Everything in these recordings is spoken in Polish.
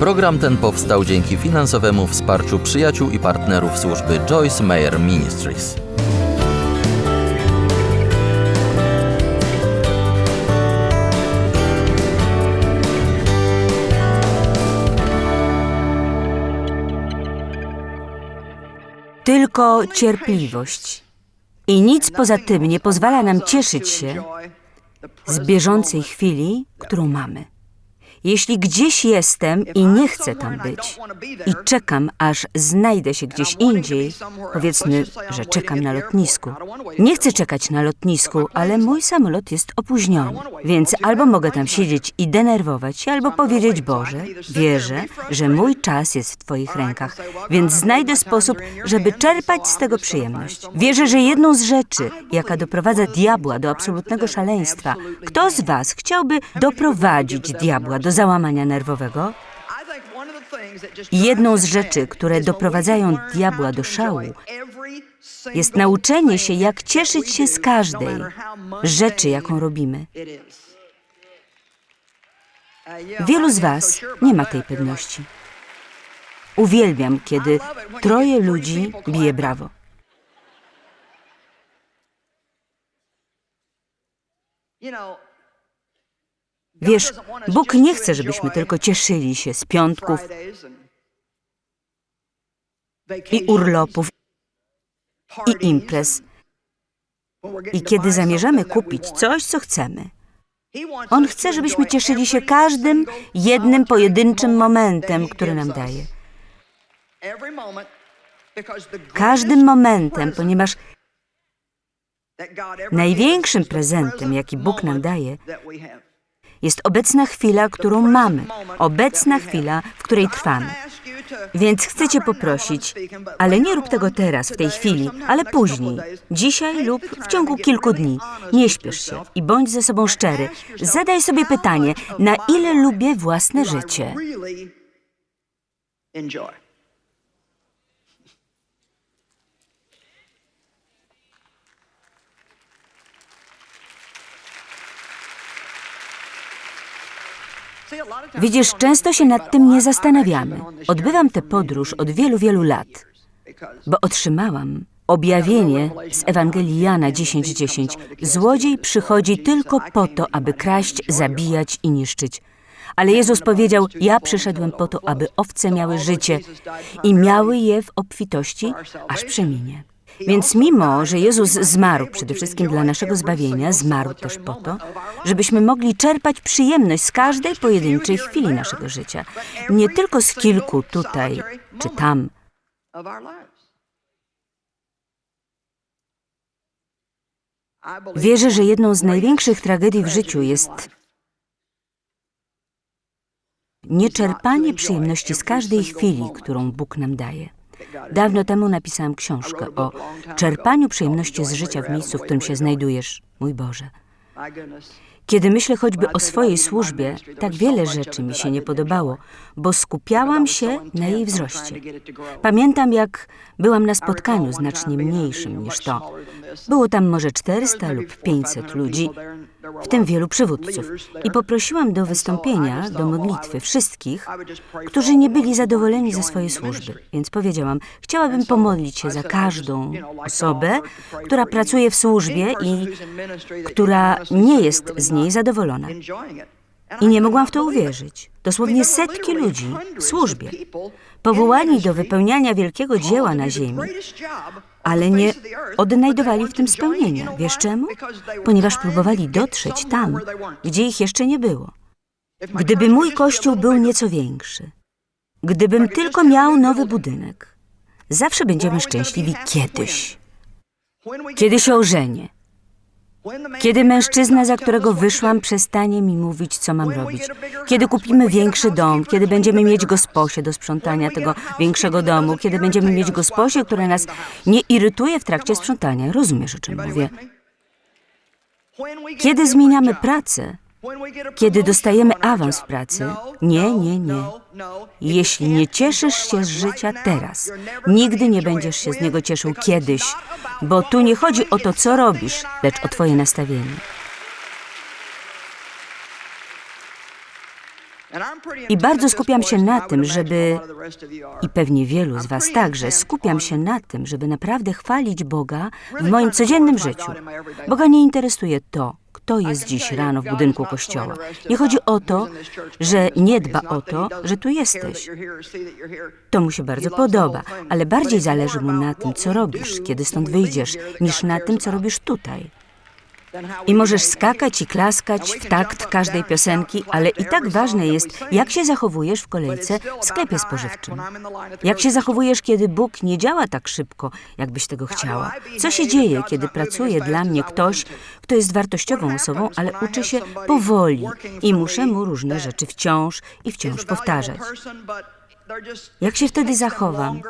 Program ten powstał dzięki finansowemu wsparciu przyjaciół i partnerów służby Joyce Meyer Ministries. Tylko cierpliwość. I nic poza tym nie pozwala nam cieszyć się z bieżącej chwili, którą mamy. Jeśli gdzieś jestem i nie chcę tam być i czekam, aż znajdę się gdzieś indziej, powiedzmy, że czekam na lotnisku. Nie chcę czekać na lotnisku, ale mój samolot jest opóźniony, więc albo mogę tam siedzieć i denerwować się, albo powiedzieć Boże, wierzę, że mój czas jest w Twoich rękach, więc znajdę sposób, żeby czerpać z tego przyjemność. Wierzę, że jedną z rzeczy, jaka doprowadza diabła do absolutnego szaleństwa, kto z Was chciałby doprowadzić diabła do załamania nerwowego? Jedną z rzeczy, które doprowadzają diabła do szału, jest nauczenie się, jak cieszyć się z każdej rzeczy, jaką robimy. Wielu z Was nie ma tej pewności. Uwielbiam, kiedy troje ludzi bije brawo. Wiesz, Bóg nie chce, żebyśmy tylko cieszyli się z piątków i urlopów i imprez. I kiedy zamierzamy kupić coś, co chcemy, On chce, żebyśmy cieszyli się każdym jednym pojedynczym momentem, który nam daje. Każdym momentem, ponieważ największym prezentem, jaki Bóg nam daje, jest obecna chwila, którą mamy, obecna chwila, w której trwamy. Więc chcę Cię poprosić, ale nie rób tego teraz, w tej chwili, ale później, dzisiaj lub w ciągu kilku dni. Nie śpiesz się i bądź ze sobą szczery. Zadaj sobie pytanie, na ile lubię własne życie? Widzisz, często się nad tym nie zastanawiamy. Odbywam tę podróż od wielu, wielu lat, bo otrzymałam objawienie z Ewangelii Jana 10:10. Złodziej przychodzi tylko po to, aby kraść, zabijać i niszczyć. Ale Jezus powiedział: Ja przyszedłem po to, aby owce miały życie i miały je w obfitości, aż przeminie. Więc mimo, że Jezus zmarł przede wszystkim dla naszego zbawienia, zmarł też po to, żebyśmy mogli czerpać przyjemność z każdej pojedynczej chwili naszego życia. Nie tylko z kilku tutaj czy tam. Wierzę, że jedną z największych tragedii w życiu jest nieczerpanie przyjemności z każdej chwili, którą Bóg nam daje. Dawno temu napisałam książkę o czerpaniu przyjemności z życia w miejscu, w którym się znajdujesz, mój Boże. Kiedy myślę choćby o swojej służbie, tak wiele rzeczy mi się nie podobało, bo skupiałam się na jej wzroście. Pamiętam, jak byłam na spotkaniu znacznie mniejszym niż to. Było tam może 400 lub 500 ludzi, w tym wielu przywódców. I poprosiłam do wystąpienia, do modlitwy wszystkich, którzy nie byli zadowoleni ze swojej służby. Więc powiedziałam, chciałabym pomodlić się za każdą osobę, która pracuje w służbie i która nie jest z niej zadowolona. I nie mogłam w to uwierzyć. Dosłownie setki ludzi w służbie, powołani do wypełniania wielkiego dzieła na ziemi, ale nie odnajdowali w tym spełnienia. Wiesz czemu? Ponieważ próbowali dotrzeć tam, gdzie ich jeszcze nie było. Gdyby mój kościół był nieco większy, gdybym tylko miał nowy budynek, zawsze będziemy szczęśliwi kiedyś. Kiedy się ożenię, kiedy mężczyzna, za którego wyszłam, przestanie mi mówić, co mam robić. Kiedy kupimy większy dom, kiedy będziemy mieć gosposie do sprzątania tego większego domu, kiedy będziemy mieć gosposie, która nas nie irytuje w trakcie sprzątania. Rozumiesz, o czym mówię? Kiedy zmieniamy pracę, kiedy dostajemy awans w pracy, nie, nie, nie. Jeśli nie cieszysz się z życia teraz, nigdy nie będziesz się z niego cieszył kiedyś, bo tu nie chodzi o to, co robisz, lecz o Twoje nastawienie. I bardzo skupiam się na tym, żeby, i pewnie wielu z Was także, skupiam się na tym, żeby naprawdę chwalić Boga w moim codziennym życiu. Boga nie interesuje to, kto jest dziś rano w budynku kościoła. Nie chodzi o to, że nie dba o to, że tu jesteś. To mu się bardzo podoba, ale bardziej zależy mu na tym, co robisz, kiedy stąd wyjdziesz, niż na tym, co robisz tutaj. I możesz skakać i klaskać w takt każdej piosenki, ale i tak ważne jest, jak się zachowujesz w kolejce w sklepie spożywczym. Jak się zachowujesz, kiedy Bóg nie działa tak szybko, jakbyś tego chciała? Co się dzieje, kiedy pracuje dla mnie ktoś, kto jest wartościową osobą, ale uczy się powoli i muszę mu różne rzeczy wciąż i wciąż powtarzać? Jak się wtedy zachowam?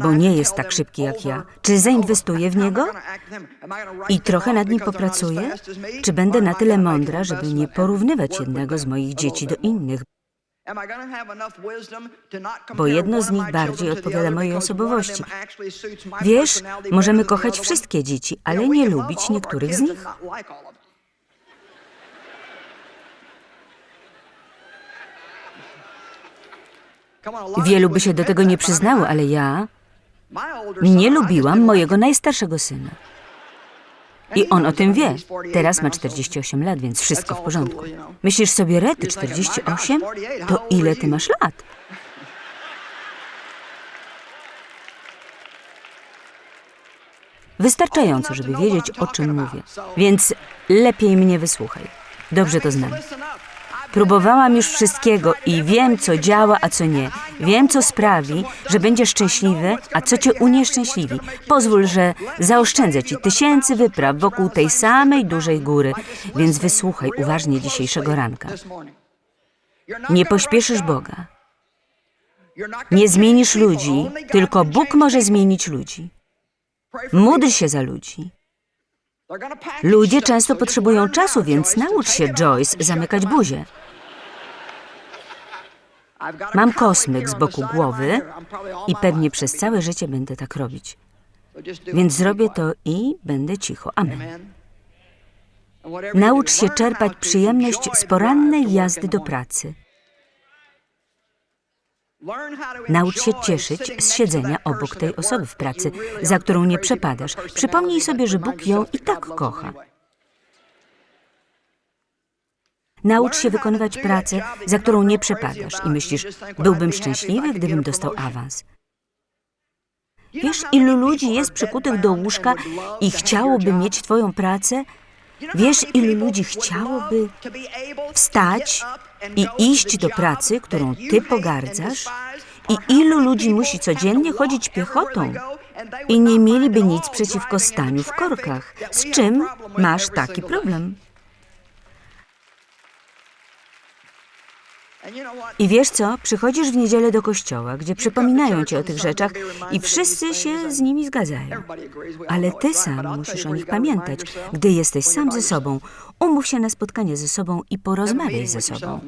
Bo nie jest tak szybki jak ja. Czy zainwestuję w niego? I trochę nad nim popracuję? Czy będę na tyle mądra, żeby nie porównywać jednego z moich dzieci do innych? Bo jedno z nich bardziej odpowiada mojej osobowości. Wiesz, możemy kochać wszystkie dzieci, ale nie lubić niektórych z nich. Wielu by się do tego nie przyznało, ale ja nie lubiłam mojego najstarszego syna. I on o tym wie. Teraz ma 48 lat, więc wszystko w porządku. Myślisz sobie, Rety, 48? To ile ty masz lat? Wystarczająco, żeby wiedzieć, o czym mówię. Więc lepiej mnie wysłuchaj. Dobrze to znam. Próbowałam już wszystkiego i wiem, co działa, a co nie. Wiem, co sprawi, że będziesz szczęśliwy, a co cię unieszczęśliwi. Pozwól, że zaoszczędzę ci tysięcy wypraw wokół tej samej dużej góry, więc wysłuchaj uważnie dzisiejszego ranka. Nie pośpieszysz Boga. Nie zmienisz ludzi, tylko Bóg może zmienić ludzi. Módl się za ludzi. Ludzie często potrzebują czasu, więc naucz się, Joyce, zamykać buzię. Mam kosmyk z boku głowy i pewnie przez całe życie będę tak robić. Więc zrobię to i będę cicho. Amen. Naucz się czerpać przyjemność z porannej jazdy do pracy. Naucz się cieszyć z siedzenia obok tej osoby w pracy, za którą nie przepadasz. Przypomnij sobie, że Bóg ją i tak kocha. Naucz się wykonywać pracę, za którą nie przepadasz i myślisz, byłbym szczęśliwy, gdybym dostał awans. Wiesz, ilu ludzi jest przykutych do łóżka i chciałoby mieć Twoją pracę? Wiesz, ilu ludzi chciałoby wstać i iść do pracy, którą Ty pogardzasz? I ilu ludzi musi codziennie chodzić piechotą i nie mieliby nic przeciwko staniu w korkach? Z czym masz taki problem? I wiesz co? Przychodzisz w niedzielę do kościoła, gdzie przypominają ci o tych rzeczach i wszyscy się z nimi zgadzają. Ale ty sam musisz o nich pamiętać, gdy jesteś sam ze sobą. Umów się na spotkanie ze sobą i porozmawiaj ze sobą.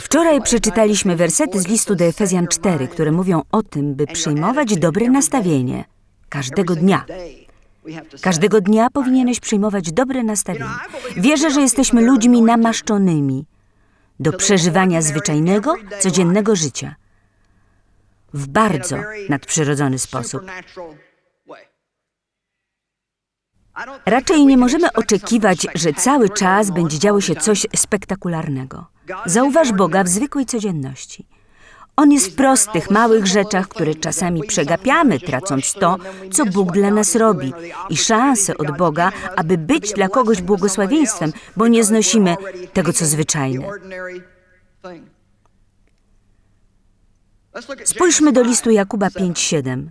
Wczoraj przeczytaliśmy wersety z listu do Efezjan 4, które mówią o tym, by przyjmować dobre nastawienie każdego dnia. Każdego dnia powinieneś przyjmować dobre nastawienie. Wierzę, że jesteśmy ludźmi namaszczonymi do przeżywania zwyczajnego, codziennego życia w bardzo nadprzyrodzony sposób. Raczej nie możemy oczekiwać, że cały czas będzie działo się coś spektakularnego. Zauważ Boga w zwykłej codzienności. On jest w prostych, małych rzeczach, które czasami przegapiamy, tracąc to, co Bóg dla nas robi i szansę od Boga, aby być dla kogoś błogosławieństwem, bo nie znosimy tego, co zwyczajne. Spójrzmy do listu Jakuba 5:7.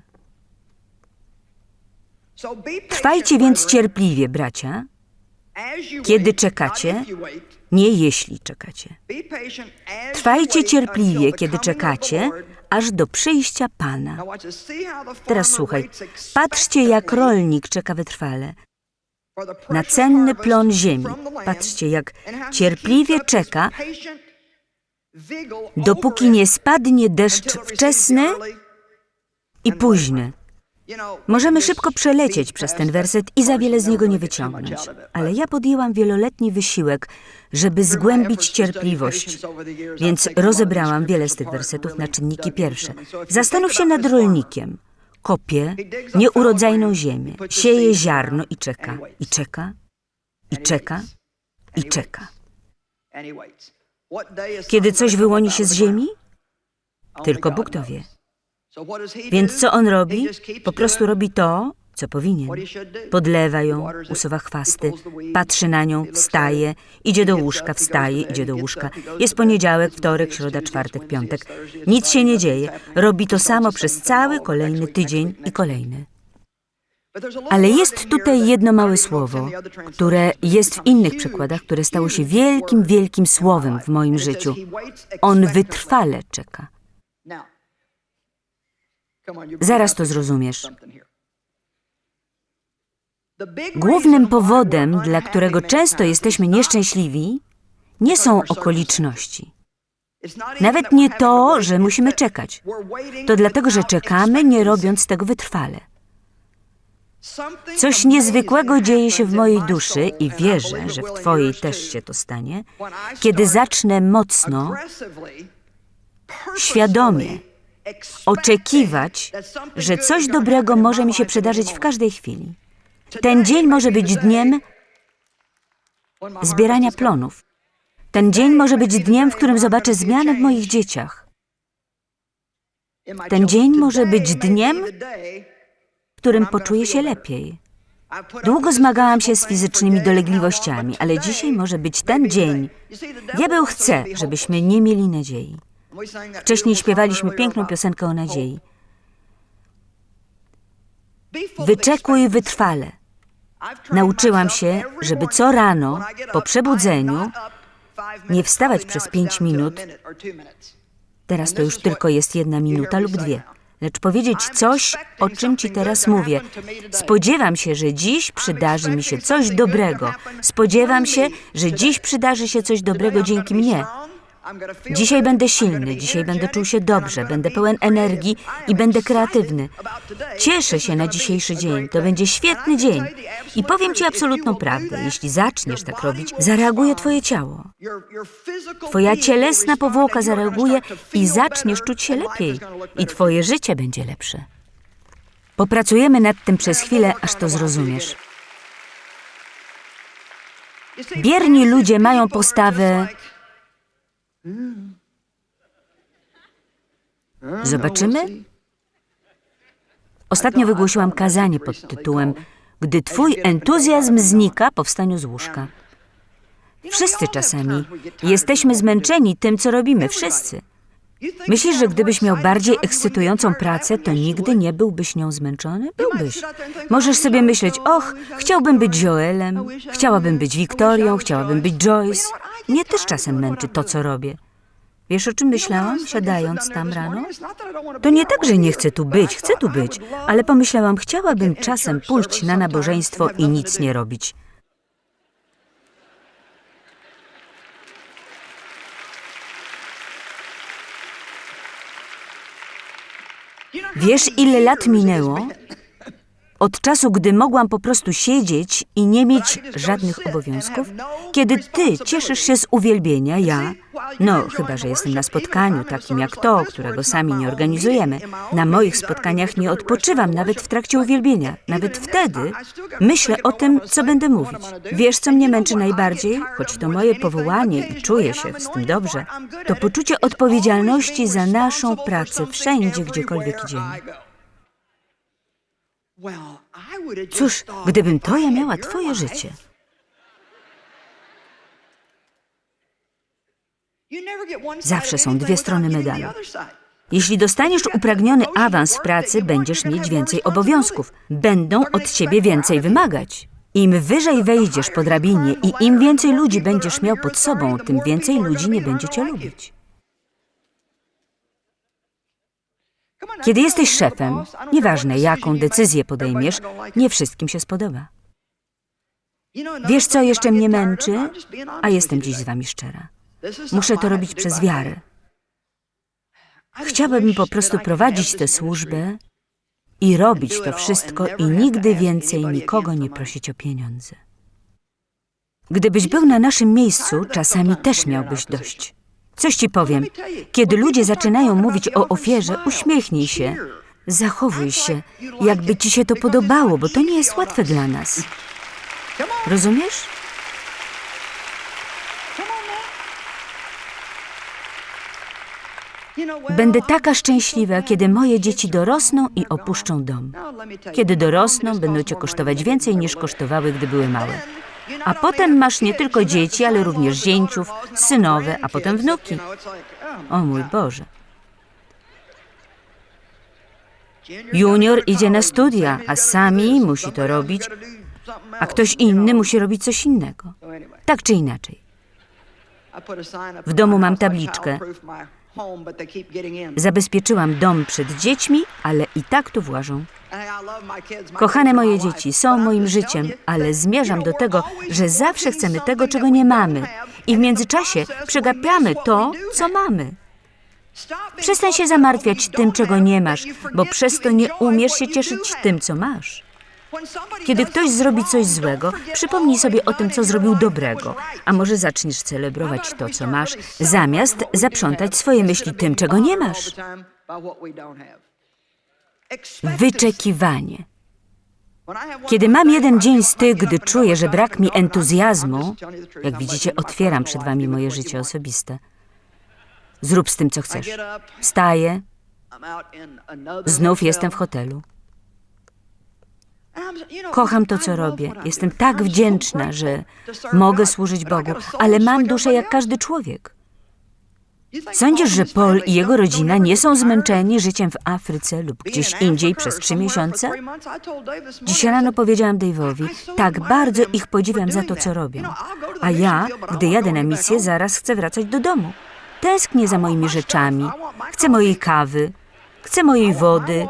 Trwajcie więc cierpliwie, bracia, kiedy czekacie, nie jeśli czekacie. Trwajcie cierpliwie, kiedy czekacie, aż do przyjścia Pana. Teraz słuchaj, patrzcie, jak rolnik czeka wytrwale na cenny plon ziemi. Patrzcie, jak cierpliwie czeka, dopóki nie spadnie deszcz wczesny i późny. Możemy szybko przelecieć przez ten werset i za wiele z niego nie wyciągnąć, ale ja podjęłam wieloletni wysiłek, żeby zgłębić cierpliwość, więc rozebrałam wiele z tych wersetów na czynniki pierwsze. Zastanów się nad rolnikiem. Kopie nieurodzajną ziemię, sieje ziarno i czeka, i czeka, i czeka, i czeka. Kiedy coś wyłoni się z ziemi, tylko Bóg to wie. Więc co on robi? Po prostu robi to, co powinien. Podlewa ją, usuwa chwasty, patrzy na nią, wstaje, idzie do łóżka, wstaje, idzie do łóżka. Jest poniedziałek, wtorek, środa, czwartek, piątek. Nic się nie dzieje. Robi to samo przez cały kolejny tydzień i kolejny. Ale jest tutaj jedno małe słowo, które jest w innych przykładach, które stało się wielkim, wielkim słowem w moim życiu. On wytrwale czeka. Zaraz to zrozumiesz. Głównym powodem, dla którego często jesteśmy nieszczęśliwi, nie są okoliczności. Nawet nie to, że musimy czekać. To dlatego, że czekamy, nie robiąc tego wytrwale. Coś niezwykłego dzieje się w mojej duszy i wierzę, że w Twojej też się to stanie, kiedy zacznę mocno, świadomie oczekiwać, że coś dobrego może mi się przydarzyć w każdej chwili. Ten dzień może być dniem zbierania plonów. Ten dzień może być dniem, w którym zobaczę zmianę w moich dzieciach. Ten dzień może być dniem, w którym poczuję się lepiej. Długo zmagałam się z fizycznymi dolegliwościami, ale dzisiaj może być ten dzień. Diabeł chce, żebyśmy nie mieli nadziei. Wcześniej śpiewaliśmy piękną piosenkę o nadziei. Wyczekuj wytrwale. Nauczyłam się, żeby co rano, po przebudzeniu, nie wstawać przez pięć minut. Teraz to już tylko jest jedna minuta lub dwie. Lecz powiedzieć coś, o czym ci teraz mówię. Spodziewam się, że dziś przydarzy mi się coś dobrego. Spodziewam się, że dziś przydarzy się coś dobrego dzięki mnie. Dzisiaj będę silny, dzisiaj będę czuł się dobrze, będę pełen energii i będę kreatywny. Cieszę się na dzisiejszy dzień, to będzie świetny dzień. I powiem Ci absolutną prawdę, jeśli zaczniesz tak robić, zareaguje Twoje ciało. Twoja cielesna powłoka zareaguje i zaczniesz czuć się lepiej. I Twoje życie będzie lepsze. Popracujemy nad tym przez chwilę, aż to zrozumiesz. Bierni ludzie mają postawę Zobaczymy? Ostatnio wygłosiłam kazanie pod tytułem Gdy twój entuzjazm znika po wstaniu z łóżka. Wszyscy czasami jesteśmy zmęczeni tym, co robimy, wszyscy. Myślisz, że gdybyś miał bardziej ekscytującą pracę, to nigdy nie byłbyś nią zmęczony? Byłbyś. Możesz sobie myśleć, och, chciałbym być Joelem, chciałabym być Wiktorią, chciałabym być Joyce. Mnie też czasem męczy to, co robię. Wiesz, o czym myślałam, siadając tam rano? To nie tak, że nie chcę tu być, chcę tu być, ale pomyślałam, chciałabym czasem pójść na nabożeństwo i nic nie robić. Wiesz, ile lat minęło od czasu, gdy mogłam po prostu siedzieć i nie mieć żadnych obowiązków? Kiedy ty cieszysz się z uwielbienia, ja, no chyba, że jestem na spotkaniu takim jak to, którego sami nie organizujemy, na moich spotkaniach nie odpoczywam nawet w trakcie uwielbienia. Nawet wtedy myślę o tym, co będę mówić. Wiesz, co mnie męczy najbardziej? Choć to moje powołanie i czuję się z tym dobrze, to poczucie odpowiedzialności za naszą pracę wszędzie, gdziekolwiek idziemy. Cóż, gdybym to ja miała twoje życie. Zawsze są dwie strony medalu. Jeśli dostaniesz upragniony awans w pracy, będziesz mieć więcej obowiązków. Będą od ciebie więcej wymagać. Im wyżej wejdziesz po drabinie i im więcej ludzi będziesz miał pod sobą, tym więcej ludzi nie będzie cię lubić. Kiedy jesteś szefem, nieważne jaką decyzję podejmiesz, nie wszystkim się spodoba. Wiesz, co jeszcze mnie męczy? A jestem dziś z wami szczera. Muszę to robić przez wiarę. Chciałabym po prostu prowadzić tę służbę i robić to wszystko i nigdy więcej nikogo nie prosić o pieniądze. Gdybyś był na naszym miejscu, czasami też miałbyś dość. Coś ci powiem. Kiedy ludzie zaczynają mówić o ofierze, uśmiechnij się. Zachowuj się, jakby ci się to podobało, bo to nie jest łatwe dla nas. Rozumiesz? Będę taka szczęśliwa, kiedy moje dzieci dorosną i opuszczą dom. Kiedy dorosną, będą cię kosztować więcej niż kosztowały, gdy były małe. A potem masz nie tylko dzieci, ale również zięciów, synowe, a potem wnuki. O mój Boże. Junior idzie na studia, a Sami musi to robić, a ktoś inny musi robić coś innego. Tak czy inaczej. W domu mam tabliczkę. Zabezpieczyłam dom przed dziećmi, ale i tak tu włażą. Kochane moje dzieci są moim życiem, ale zmierzam do tego, że zawsze chcemy tego, czego nie mamy. I w międzyczasie przegapiamy to, co mamy. Przestań się zamartwiać tym, czego nie masz, bo przez to nie umiesz się cieszyć tym, co masz. Kiedy ktoś zrobi coś złego, przypomnij sobie o tym, co zrobił dobrego, a może zaczniesz celebrować to, co masz, zamiast zaprzątać swoje myśli tym, czego nie masz. Wyczekiwanie. Kiedy mam jeden dzień z tych, gdy czuję, że brak mi entuzjazmu, jak widzicie, otwieram przed wami moje życie osobiste. Zrób z tym, co chcesz. Wstaję, znów jestem w hotelu. Kocham to, co robię. Jestem tak wdzięczna, że mogę służyć Bogu, ale mam duszę jak każdy człowiek. Sądzisz, że Paul i jego rodzina nie są zmęczeni życiem w Afryce lub gdzieś indziej przez trzy miesiące? Dziś rano powiedziałam Dave'owi, tak bardzo ich podziwiam za to, co robią. A ja, gdy jadę na misję, zaraz chcę wracać do domu. Tęsknię za moimi rzeczami, chcę mojej kawy, chcę mojej wody,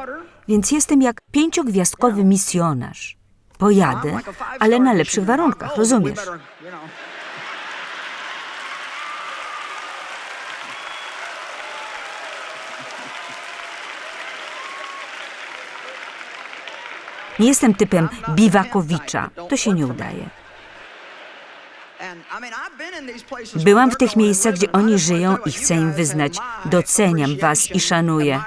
więc jestem jak pięciogwiazdkowy misjonarz. Pojadę, ale na lepszych warunkach, rozumiesz? Nie jestem typem biwakowicza, to się nie udaje. Byłam w tych miejscach, gdzie oni żyją i chcę im wyznać, doceniam was i szanuję.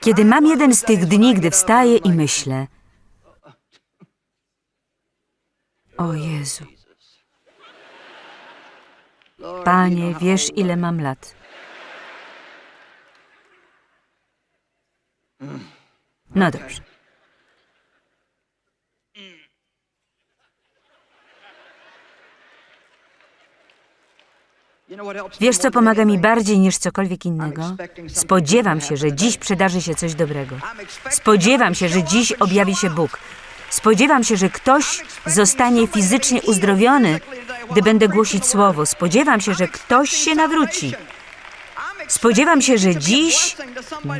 Kiedy mam jeden z tych dni, gdy wstaję i myślę, o Jezu, Panie, wiesz ile mam lat. No dobrze. Wiesz, co pomaga mi bardziej niż cokolwiek innego? Spodziewam się, że dziś przydarzy się coś dobrego. Spodziewam się, że dziś objawi się Bóg. Spodziewam się, że ktoś zostanie fizycznie uzdrowiony, gdy będę głosić słowo. Spodziewam się, że ktoś się nawróci. Spodziewam się, że dziś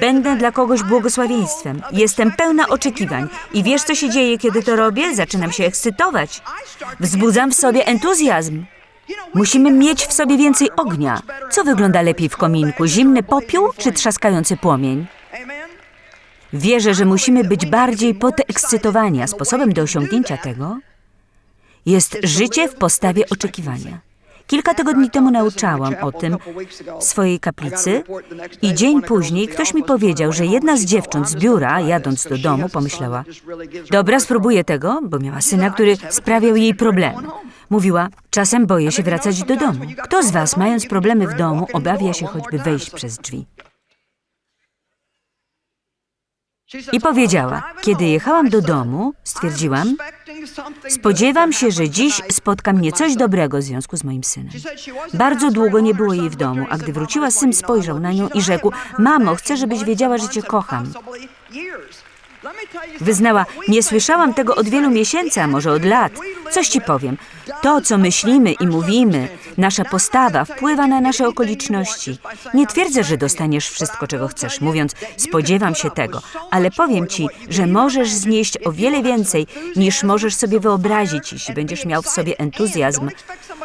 będę dla kogoś błogosławieństwem. Jestem pełna oczekiwań. I wiesz, co się dzieje, kiedy to robię? Zaczynam się ekscytować. Wzbudzam w sobie entuzjazm. Musimy mieć w sobie więcej ognia. Co wygląda lepiej w kominku? Zimny popiół czy trzaskający płomień? Wierzę, że musimy być bardziej podekscytowani, a sposobem do osiągnięcia tego jest życie w postawie oczekiwania. Kilka tygodni temu nauczałam o tym w swojej kaplicy i dzień później ktoś mi powiedział, że jedna z dziewcząt z biura, jadąc do domu, pomyślała Dobra, spróbuję tego, bo miała syna, który sprawiał jej problemy. Mówiła, czasem boję się wracać do domu. Kto z was, mając problemy w domu, obawia się choćby wejść przez drzwi? I powiedziała, kiedy jechałam do domu, stwierdziłam, spodziewam się, że dziś spotka mnie coś dobrego w związku z moim synem. Bardzo długo nie było jej w domu, a gdy wróciła, syn spojrzał na nią i rzekł, mamo, chcę, żebyś wiedziała, że cię kocham. Wyznała, nie słyszałam tego od wielu miesięcy, a może od lat. Coś ci powiem. To, co myślimy i mówimy, nasza postawa wpływa na nasze okoliczności. Nie twierdzę, że dostaniesz wszystko, czego chcesz, mówiąc spodziewam się tego, ale powiem ci, że możesz znieść o wiele więcej, niż możesz sobie wyobrazić, jeśli będziesz miał w sobie entuzjazm,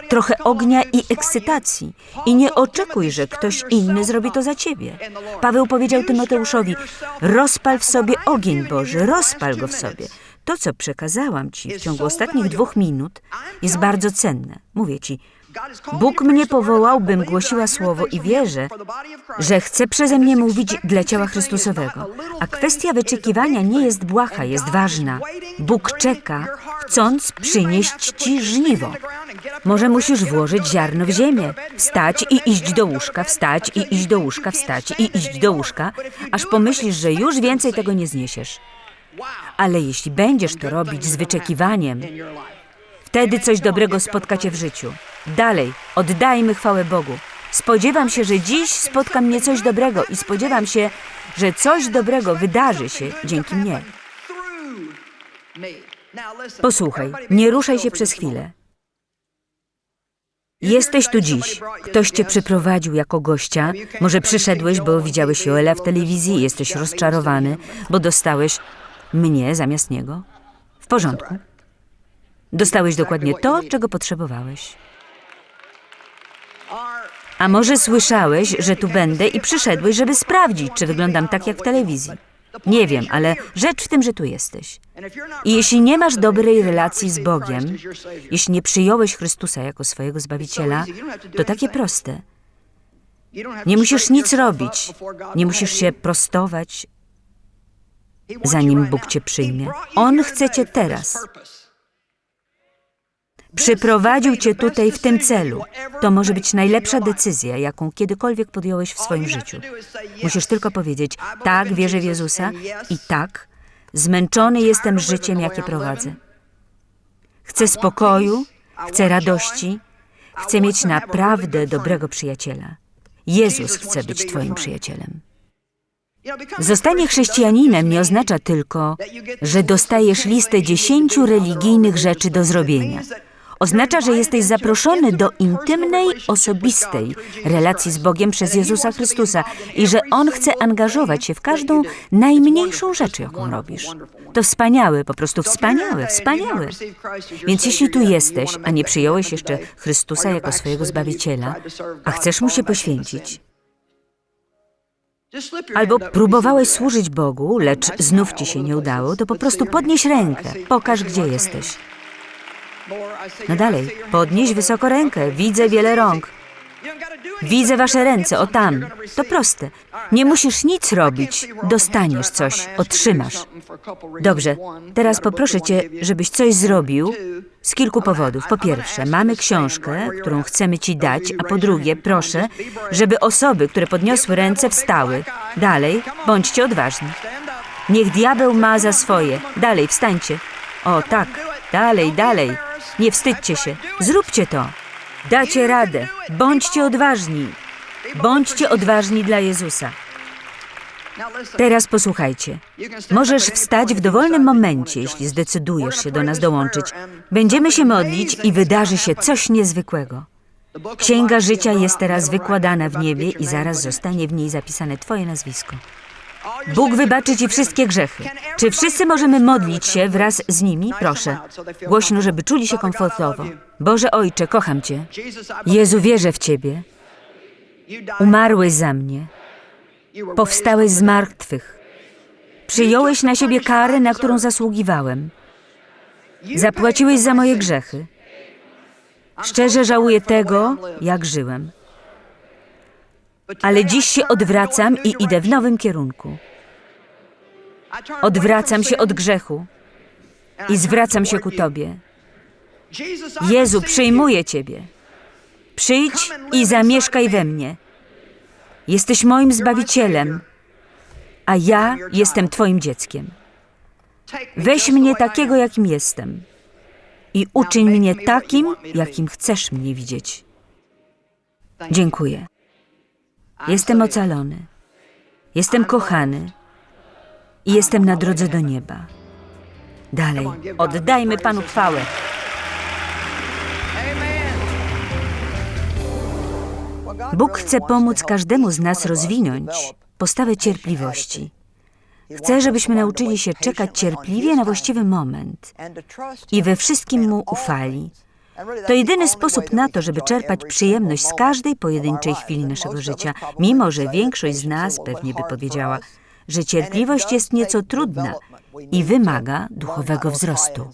trochę ognia i ekscytacji. I nie oczekuj, że ktoś inny zrobi to za ciebie. Paweł powiedział Tymoteuszowi: rozpal w sobie ogień Boży, rozpal go w sobie. To, co przekazałam ci w ciągu ostatnich dwóch minut, jest bardzo cenne. Mówię ci, Bóg mnie powołał, bym głosiła słowo i wierzę, że chce przeze mnie mówić dla ciała Chrystusowego. A kwestia wyczekiwania nie jest błaha, jest ważna. Bóg czeka, chcąc przynieść ci żniwo. Może musisz włożyć ziarno w ziemię, wstać i iść do łóżka, wstać i iść do łóżka, wstać i iść do łóżka, aż pomyślisz, że już więcej tego nie zniesiesz. Ale jeśli będziesz to robić z wyczekiwaniem, wtedy coś dobrego spotka cię w życiu. Dalej, oddajmy chwałę Bogu. Spodziewam się, że dziś spotka mnie coś dobrego i spodziewam się, że coś dobrego wydarzy się dzięki mnie. Posłuchaj, nie ruszaj się przez chwilę. Jesteś tu dziś. Ktoś cię przyprowadził jako gościa. Może przyszedłeś, bo widziałeś Joela w telewizji i jesteś rozczarowany, bo dostałeś mnie zamiast niego. W porządku. Dostałeś dokładnie to, czego potrzebowałeś. A może słyszałeś, że tu będę i przyszedłeś, żeby sprawdzić, czy wyglądam tak jak w telewizji. Nie wiem, ale rzecz w tym, że tu jesteś. I jeśli nie masz dobrej relacji z Bogiem, jeśli nie przyjąłeś Chrystusa jako swojego Zbawiciela, to takie proste. Nie musisz nic robić, nie musisz się prostować, zanim Bóg cię przyjmie. On chce cię teraz. Przyprowadził cię tutaj w tym celu. To może być najlepsza decyzja, jaką kiedykolwiek podjąłeś w swoim życiu. Musisz tylko powiedzieć: tak, wierzę w Jezusa i tak, zmęczony jestem życiem, jakie prowadzę. Chcę spokoju, chcę radości, chcę mieć naprawdę dobrego przyjaciela. Jezus chce być Twoim przyjacielem. Zostanie chrześcijaninem nie oznacza tylko, że dostajesz listę dziesięciu religijnych rzeczy do zrobienia. Oznacza, że jesteś zaproszony do intymnej, osobistej relacji z Bogiem przez Jezusa Chrystusa i że On chce angażować się w każdą najmniejszą rzecz, jaką robisz. To wspaniałe, po prostu wspaniałe, wspaniałe. Więc jeśli tu jesteś, a nie przyjąłeś jeszcze Chrystusa jako swojego Zbawiciela, a chcesz Mu się poświęcić, Albo próbowałeś służyć Bogu, lecz znów ci się nie udało, to po prostu podnieś rękę, pokaż gdzie jesteś. No dalej, podnieś wysoko rękę, widzę wiele rąk. Widzę wasze ręce, o tam. To proste. Nie musisz nic robić, dostaniesz coś, otrzymasz. Dobrze, teraz poproszę cię, żebyś coś zrobił z kilku powodów. Po pierwsze, mamy książkę, którą chcemy ci dać, a po drugie, proszę, żeby osoby, które podniosły ręce, wstały. Dalej, bądźcie odważni. Niech diabeł ma za swoje. Dalej, wstańcie. O, tak, dalej, dalej. Nie wstydźcie się. Zróbcie to. Dacie radę. Bądźcie odważni. Bądźcie odważni dla Jezusa. Teraz posłuchajcie. Możesz wstać w dowolnym momencie, jeśli zdecydujesz się do nas dołączyć. Będziemy się modlić i wydarzy się coś niezwykłego. Księga życia jest teraz wykładana w niebie i zaraz zostanie w niej zapisane Twoje nazwisko. Bóg wybaczy Ci wszystkie grzechy. Czy wszyscy możemy modlić się wraz z nimi? Proszę. Głośno, żeby czuli się komfortowo. Boże Ojcze, kocham Cię. Jezu, wierzę w Ciebie. Umarłeś za mnie. Powstałeś z martwych. Przyjąłeś na siebie karę, na którą zasługiwałem. Zapłaciłeś za moje grzechy. Szczerze żałuję tego, jak żyłem. Ale dziś się odwracam i idę w nowym kierunku. Odwracam się od grzechu i zwracam się ku Tobie. Jezu, przyjmuję Ciebie. Przyjdź i zamieszkaj we mnie. Jesteś moim Zbawicielem, a ja jestem Twoim dzieckiem. Weź mnie takiego, jakim jestem i uczyń mnie takim, jakim chcesz mnie widzieć. Dziękuję. Jestem ocalony. Jestem kochany. I jestem na drodze do nieba. Dalej, oddajmy Panu chwałę. Bóg chce pomóc każdemu z nas rozwinąć postawę cierpliwości. Chce, żebyśmy nauczyli się czekać cierpliwie na właściwy moment i we wszystkim Mu ufali to jedyny sposób na to, żeby czerpać przyjemność z każdej pojedynczej chwili naszego życia, mimo że większość z nas pewnie by powiedziała, że cierpliwość jest nieco trudna i wymaga duchowego wzrostu.